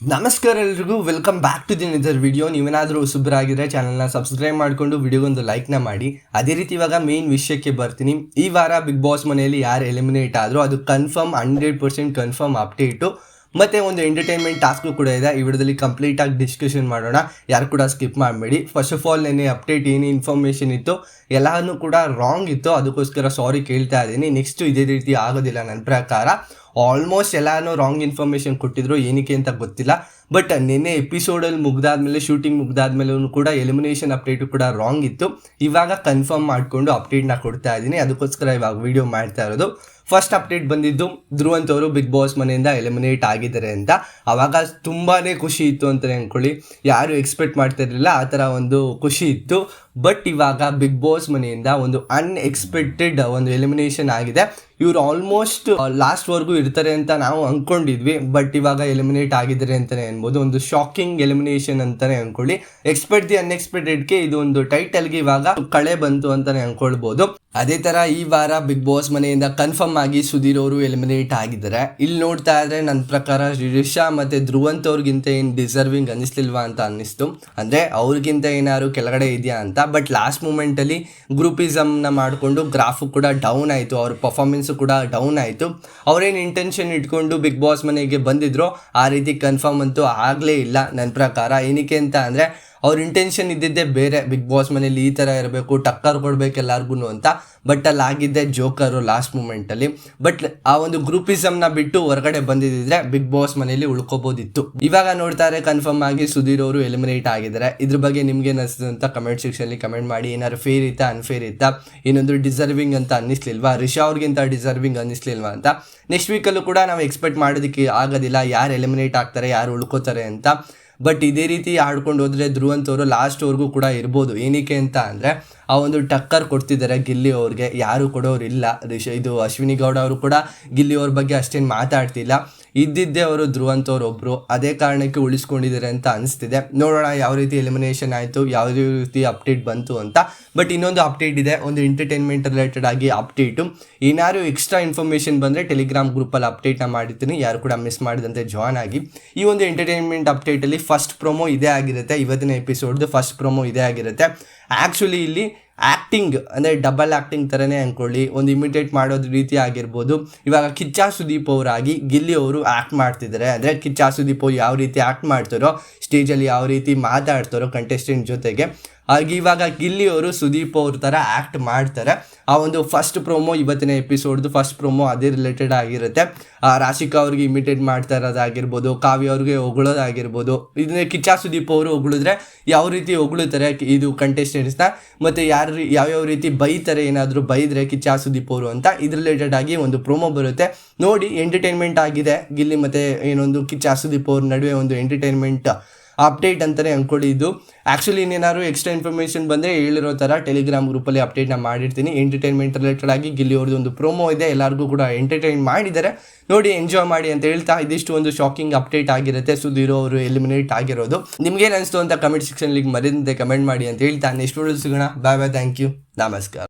ನಮಸ್ಕಾರ ಎಲ್ರಿಗೂ welcome back to the another video ನೀವೇನಾದರೂ ಹೊಸಬ್ರಾಗಿದ್ರೆ ಚಾನಲ್ನ ಸಬ್ಸ್ಕ್ರೈಬ್ ಮಾಡಿಕೊಂಡು ವಿಡಿಯೋಗೊಂದು ಲೈಕ್ನ ಮಾಡಿ. ಅದೇ ರೀತಿ ಇವಾಗ ಮೇನ್ ವಿಷಯಕ್ಕೆ ಬರ್ತೀನಿ. ಈ ವಾರ ಬಿಗ್ ಬಾಸ್ ಮನೆಯಲ್ಲಿ ಯಾರು ಎಲಿಮಿನೇಟ್ ಆದರೂ ಅದು confirm hundred percent confirm update ಮತ್ತು ಒಂದು ಎಂಟರ್ಟೈನ್ಮೆಂಟ್ ಟಾಸ್ಕು ಕೂಡ ಇದೆ. ಈ ವಿಡಿಯೋದಲ್ಲಿ ಕಂಪ್ಲೀಟಾಗಿ ಡಿಸ್ಕಷನ್ ಮಾಡೋಣ. ಯಾರು ಕೂಡ ಸ್ಕಿಪ್ ಮಾಡಬೇಡಿ. ಫಸ್ಟ್ ಆಫ್ ಆಲ್ ನೆನೆ ಅಪ್ಡೇಟ್ ಏನು ಇನ್ಫಾರ್ಮೇಷನ್ ಇತ್ತು, ಎಲ್ಲನೂ ಕೂಡ ರಾಂಗ್ ಇತ್ತು. ಅದಕ್ಕೋಸ್ಕರ ಸಾರಿ ಕೇಳ್ತಾ ಇದ್ದೀನಿ. ನೆಕ್ಸ್ಟು ಇದೇ ರೀತಿ ಆಗೋದಿಲ್ಲ ನನ್ನ ಪ್ರಕಾರ. ಆಲ್ಮೋಸ್ಟ್ ಎಲ್ಲಾನು ರಾಂಗ್ ಇನ್ಫಾರ್ಮೇಷನ್ ಕೊಟ್ಟಿದ್ರು, ಏನಕ್ಕೆ ಅಂತ ಗೊತ್ತಿಲ್ಲ. ಬಟ್ ನಿನ್ನೆ ಎಪಿಸೋಡಲ್ಲಿ ಮುಗ್ದಾದ್ಮೇಲೆ ಶೂಟಿಂಗ್ ಮುಗ್ದಾದ್ಮೇಲೆ ಕೂಡ ಎಲಿಮಿನೇಷನ್ ಅಪ್ಡೇಟು ಕೂಡ ರಾಂಗ್ ಇತ್ತು. ಇವಾಗ ಕನ್ಫರ್ಮ್ ಮಾಡಿಕೊಂಡು ಅಪ್ಡೇಟ್ನ ಕೊಡ್ತಾ ಇದ್ದೀನಿ. ಅದಕ್ಕೋಸ್ಕರ ಇವಾಗ ವಿಡಿಯೋ ಮಾಡ್ತಾ ಇರೋದು. ಫಸ್ಟ್ ಅಪ್ಡೇಟ್ ಬಂದಿದ್ದು ಧ್ರುವಂತ್ ಅವರು ಬಿಗ್ ಬಾಸ್ ಮನೆಯಿಂದ ಎಲಿಮಿನೇಟ್ ಆಗಿದ್ದಾರೆ ಅಂತ. ಅವಾಗ ತುಂಬಾ ಖುಷಿ ಇತ್ತು ಅಂತಲೇ ಅಂದ್ಕೊಳ್ಳಿ ಯಾರು ಎಕ್ಸ್ಪೆಕ್ಟ್ ಮಾಡ್ತಿರಲಿಲ್ಲ ಆ ಥರ ಒಂದು ಖುಷಿ ಇತ್ತು. ಬಟ್ ಇವಾಗ ಬಿಗ್ ಬಾಸ್ ಮನೆಯಿಂದ ಒಂದು ಅನ್ಎಕ್ಸ್ಪೆಕ್ಟೆಡ್ ಒಂದು ಎಲಿಮಿನೇಷನ್ ಆಗಿದೆ. ಇವರು ಆಲ್ಮೋಸ್ಟ್ ಲಾಸ್ಟ್ವರೆಗೂ ಇರ್ತಾರೆ ಅಂತ ನಾವು ಅಂದ್ಕೊಂಡಿದ್ವಿ ಬಟ್ ಇವಾಗ ಎಲಿಮಿನೇಟ್ ಆಗಿದ್ದಾರೆ ಅಂತಲೇ ಅನ್ಬೋದು. ಒಂದು ಶಾಕಿಂಗ್ ಎಲಿಮಿನೇಷನ್ ಅಂತಲೇ ಅಂದ್ಕೊಳ್ಳಿ ಎಕ್ಸ್ಪೆಕ್ಟ್ ದಿ ಅನ್ಎಕ್ಸ್ಪೆಕ್ಟೆಡ್ಗೆ ಇದು ಒಂದು ಟೈಟಲ್ಗೆ ಇವಾಗ ಕಳೆ ಬಂತು ಅಂತಲೇ ಅಂದ್ಕೊಳ್ಬೋದು ಅದೇ ತರ ಈ ವಾರ ಬಿಗ್ ಬಾಸ್ ಮನೆಯಿಂದ ಕನ್ಫರ್ಮ್ ಆಗಿ ಸುಧೀರ್ ಅವರು ಎಲಿಮಿನೇಟ್ ಆಗಿದ್ದಾರೆ. ಇಲ್ಲಿ ನೋಡ್ತಾ ಇದ್ರೆ ನನ್ನ ಪ್ರಕಾರ ರಿಷಾ ಮತ್ತೆ ಧ್ರುವಂತ್ ಅವ್ರಿಗಿಂತ ಏನು ಡಿಸರ್ವಿಂಗ್ ಅನಿಸ್ಲಿಲ್ವಾ ಅಂತ ಅನ್ನಿಸ್ತು. ಅಂದ್ರೆ ಅವ್ರಿಗಿಂತ ಏನಾದ್ರು ಕೆಳಗಡೆ ಇದೆಯಾ ಅಂತ. ಬಟ್ ಲಾಸ್ಟ್ ಮೂಮೆಂಟ್ ಅಲ್ಲಿ ಗ್ರೂಪಿಸಮ್ನ ಮಾಡಿಕೊಂಡು ಗ್ರಾಫ್ ಕೂಡ ಡೌನ್ ಆಯಿತು. ಅವ್ರ ಪರ್ಫಾರ್ಮೆನ್ಸು ಕೂಡ ಡೌನ್ ಆಯಿತು. ಅವ್ರೇನು ಇಂಟೆನ್ಷನ್ ಇಟ್ಕೊಂಡು ಬಿಗ್ ಬಾಸ್ ಮನೆಗೆ ಬಂದಿದ್ರು, ಆ ರೀತಿ ಕನ್ಫರ್ಮ್ ಅಂತೂ ಆಗಲೇ ಇಲ್ಲ. ನನ್ನ ಪ್ರಕಾರ ಏನಕ್ಕೆ ಅಂತ ಅಂದರೆ ಅವ್ರ ಇಂಟೆನ್ಷನ್ ಇದ್ದಿದ್ದೇ ಬೇರೆ. ಬಿಗ್ ಬಾಸ್ ಮನೇಲಿ ಈ ಥರ ಇರಬೇಕು, ಟಕ್ಕರ್ ಕೊಡಬೇಕು ಎಲ್ಲಾರ್ಗು ಅಂತ. ಬಟ್ ಅಲ್ಲಿ ಆಗಿದ್ದೆ ಜೋಕರು ಲಾಸ್ಟ್ ಮೂಮೆಂಟಲ್ಲಿ ಬಟ್ ಆ ಒಂದು ಗ್ರೂಪಿಸಮ್ನ ಬಿಟ್ಟು ಹೊರಗಡೆ ಬಂದಿದ್ದಿದ್ರೆ ಬಿಗ್ ಬಾಸ್ ಮನೇಲಿ ಉಳ್ಕೋಬೋದಿತ್ತು. ಇವಾಗ ನೋಡ್ತಾರೆ ಕನ್ಫರ್ಮ್ ಆಗಿ ಸುಧೀರ್ ಅವರು ಎಲಿಮಿನೇಟ್ ಆಗಿದ್ದಾರೆ. ಇದ್ರ ಬಗ್ಗೆ ನಿಮ್ಗೆ ಅನಿಸ್ತದೆ ಅಂತ ಕಮೆಂಟ್ ಸೆಕ್ಷನಲ್ಲಿ ಕಮೆಂಟ್ ಮಾಡಿ. ಏನಾದ್ರು ಫೇರ್ ಇತ್ತಾ ಅನ್ಫೇರ್ ಇತ್ತಾ? ಏನೊಂದು ಡಿಸರ್ವಿಂಗ್ ಅಂತ ಅನ್ನಿಸ್ಲಿಲ್ವಾ? ರಿಷಾ ಅವ್ರಿಗಿಂತ ಡಿಸರ್ವಿಂಗ್ ಅನ್ನಿಸ್ಲಿಲ್ವಾ ಅಂತ? ನೆಕ್ಸ್ಟ್ ವೀಕಲ್ಲೂ ಕೂಡ ನಾವು ಎಕ್ಸ್ಪೆಕ್ಟ್ ಮಾಡೋದಕ್ಕೆ ಆಗೋದಿಲ್ಲ. ಯಾರು ಎಲಿಮಿನೇಟ್ ಆಗ್ತಾರೆ, ಯಾರು ಉಳ್ಕೋತಾರೆ ಅಂತ. ಬಟ್ ಇದೇ ರೀತಿ ಆಡ್ಕೊಂಡು ಹೋದರೆ ಧ್ರುವಂತವರು ಲಾಸ್ಟ್ವರೆಗೂ ಕೂಡ ಇರ್ಬೋದು. ಏನಕ್ಕೆ ಅಂತ ಅಂದರೆ, ಆ ಒಂದು ಟಕ್ಕರ್ ಕೊಡ್ತಿದ್ದಾರೆ ಗಿಲ್ಲಿ ಅವ್ರಿಗೆ, ಯಾರು ಕೊಡೋರಿಲ್ಲ. ರಿಷ ಇದು ಅಶ್ವಿನಿ ಗೌಡ ಅವರು ಕೂಡ ಗಿಲ್ಲಿ ಅವ್ರ ಬಗ್ಗೆ ಅಷ್ಟೇನು ಮಾತಾಡ್ತಿಲ್ಲ. ಇದ್ದಿದ್ದೇ ಅವರು ಧ್ರುವಂತ್ ಅವ್ರು ಒಬ್ಬರು ಅದೇ ಕಾರಣಕ್ಕೆ ಉಳಿಸ್ಕೊಂಡಿದ್ದಾರೆ ಅಂತ ಅನಿಸ್ತಿದೆ. ನೋಡೋಣ ಯಾವ ರೀತಿ ಎಲಿಮಿನೇಷನ್ ಆಯಿತು, ಯಾವ ರೀತಿ ಅಪ್ಡೇಟ್ ಬಂತು ಅಂತ. ಬಟ್ ಇನ್ನೊಂದು ಅಪ್ಡೇಟ್ ಇದೆ, ಒಂದು ಎಂಟರ್ಟೈನ್ಮೆಂಟ್ ರಿಲೇಟೆಡ್ ಆಗಿ ಅಪ್ಡೇಟು ಏನಾದ್ರು ಎಕ್ಸ್ಟ್ರಾ ಇನ್ಫಾರ್ಮೇಷನ್ ಬಂದರೆ ಟೆಲಿಗ್ರಾಮ್ ಗ್ರೂಪಲ್ಲಿ ಅಪ್ಡೇಟ್ನ ಮಾಡಿರ್ತೀನಿ. ಯಾರು ಕೂಡ ಮಿಸ್ ಮಾಡಿದಂತೆ ಜಾಯ್ನ್ ಆಗಿ. ಈ ಒಂದು ಎಂಟರ್ಟೈನ್ಮೆಂಟ್ ಅಪ್ಡೇಟಲ್ಲಿ ಫಸ್ಟ್ ಪ್ರೊಮೋ ಇದೇ ಆಗಿರುತ್ತೆ. ಇವತ್ತಿನ ಎಪಿಸೋಡ್ದು ಫಸ್ಟ್ ಪ್ರೊಮೋ ಇದೇ ಆಗಿರುತ್ತೆ. ಆ್ಯಕ್ಚುಲಿ ಇಲ್ಲಿ ಆ್ಯಕ್ಟಿಂಗ್ ಅಂದರೆ ಡಬಲ್ ಆ್ಯಕ್ಟಿಂಗ್ ಥರನೇ ಅಂದ್ಕೊಳ್ಳಿ ಒಂದು ಇಮಿಟೇಟ್ ಮಾಡೋದು ರೀತಿ ಆಗಿರ್ಬೋದು. ಇವಾಗ ಕಿಚ್ಚಾ ಸುದೀಪ್ ಅವರಾಗಿ ಗಿಲ್ಲಿ ಅವರು ಆ್ಯಕ್ಟ್ ಮಾಡ್ತಿದ್ದಾರೆ ಅಂದರೆ ಕಿಚ್ಚಾ ಸುದೀಪ್ ಅವ್ರು ಯಾವ ರೀತಿ ಆ್ಯಕ್ಟ್ ಮಾಡ್ತಾರೋ ಸ್ಟೇಜಲ್ಲಿ ಯಾವ ರೀತಿ ಮಾತಾಡ್ತಾರೋ ಕಂಟೆಸ್ಟೆಂಟ್ ಜೊತೆಗೆ ಹಾಗೆ ಇವಾಗ ಗಿಲ್ಲಿ ಅವರು ಸುದೀಪ್ ಅವ್ರ ಥರ ಆ್ಯಕ್ಟ್ ಮಾಡ್ತಾರೆ. ಆ ಒಂದು ಫಸ್ಟ್ ಪ್ರೊಮೋ ಇವತ್ತಿನ ಎಪಿಸೋಡ್ದು ಫಸ್ಟ್ ಪ್ರೊಮೋ ಅದೇ ರಿಲೇಟೆಡ್ ಆಗಿರುತ್ತೆ. ಆ, ರಾಶಿಕಾ ಅವ್ರಿಗೆ ಇಮಿಟೇಟ್ ಮಾಡ್ತಾ ಇರೋದಾಗಿರ್ಬೋದು, ಕಾವ್ಯ ಅವ್ರಿಗೆ ಹೊಗಳೋದಾಗಿರ್ಬೋದು. ಇದನ್ನ ಕಿಚ್ಚ ಸುದೀಪ್ ಅವರು ಹೊಗಳಿದ್ರೆ ಯಾವ ರೀತಿ ಹೊಗಳುತ್ತಾರೆ ಇದು ಕಂಟೆಸ್ಟೆಂಟ್ಸ್ನ ಮತ್ತು ಯಾರು ಯಾವ್ಯಾವ ರೀತಿ ಬೈತಾರೆ, ಏನಾದರೂ ಬೈದರೆ ಕಿಚ್ಚ ಸುದೀಪ್ ಅವರು ಅಂತ ಇದ್ರ ರಿಲೇಟೆಡ್ ಆಗಿ ಒಂದು ಪ್ರೊಮೋ ಬರುತ್ತೆ. ನೋಡಿ ಎಂಟರ್ಟೈನ್ಮೆಂಟ್ ಆಗಿದೆ. ಗಿಲ್ಲಿ ಮತ್ತು ಏನೊಂದು ಕಿಚ್ಚ ಸುದೀಪ್ ಅವ್ರ ನಡುವೆ ಒಂದು ಎಂಟರ್ಟೈನ್ಮೆಂಟ್ ಅಪ್ಡೇಟ್ ಅಂತಲೇ ಅಂದ್ಕೊಳ್ಳಿ ಇದು. ಆ್ಯಕ್ಚುಲಿ ಇನ್ನೇನಾದ್ರು ಎಕ್ಸ್ಟ್ರಾ ಇನ್ಫಾರ್ಮೇಷನ್ ಬಂದರೆ ಹೇಳಿರೋ ಥರ ಟೆಲಿಗ್ರಾಮ್ ಗ್ರೂಪಲ್ಲಿ ಅಪ್ಡೇಟ್ನ ಮಾಡಿರ್ತೀನಿ. ಎಂಟರ್ಟೈನ್ಮೆಂಟ್ ರಿಲೇಟೆಡ್ ಆಗಿ ಗಿಲ್ಲಿ ಒಂದು ಪ್ರೋಮೋ ಇದೆ. ಎಲ್ಲರಿಗೂ ಕೂಡ ಎಂಟರ್ಟೈನ್ ಮಾಡಿದ್ದಾರೆ ನೋಡಿ ಎಂಜಾಯ್ ಮಾಡಿ ಅಂತ ಹೇಳ್ತಾ ಇದಿಷ್ಟು ಒಂದು ಶಾಕಿಂಗ್ ಅಪ್ಡೇಟ್ ಆಗಿರುತ್ತೆ. ಸುಧೀರ್ ಅವರು ಎಲಿಮಿನೇಟ್ ಆಗಿರೋದು. ನಿಮ್ಗೇನು ಅನಿಸ್ತು ಅಂತ ಕಮೆಂಟ್ ಸೆಕ್ಷನ್ಲಿಗೆ ಮರೆಯದಂತೆ ಕಮೆಂಟ್ ಮಾಡಿ ಅಂತ ಹೇಳ್ತಾ. ನೆಕ್ಸ್ಟ್ ಸಿಗೋಣ. ಬಾಯ್ ಬಾಯ್ ಥ್ಯಾಂಕ್ ಯು ನಮಸ್ಕಾರ.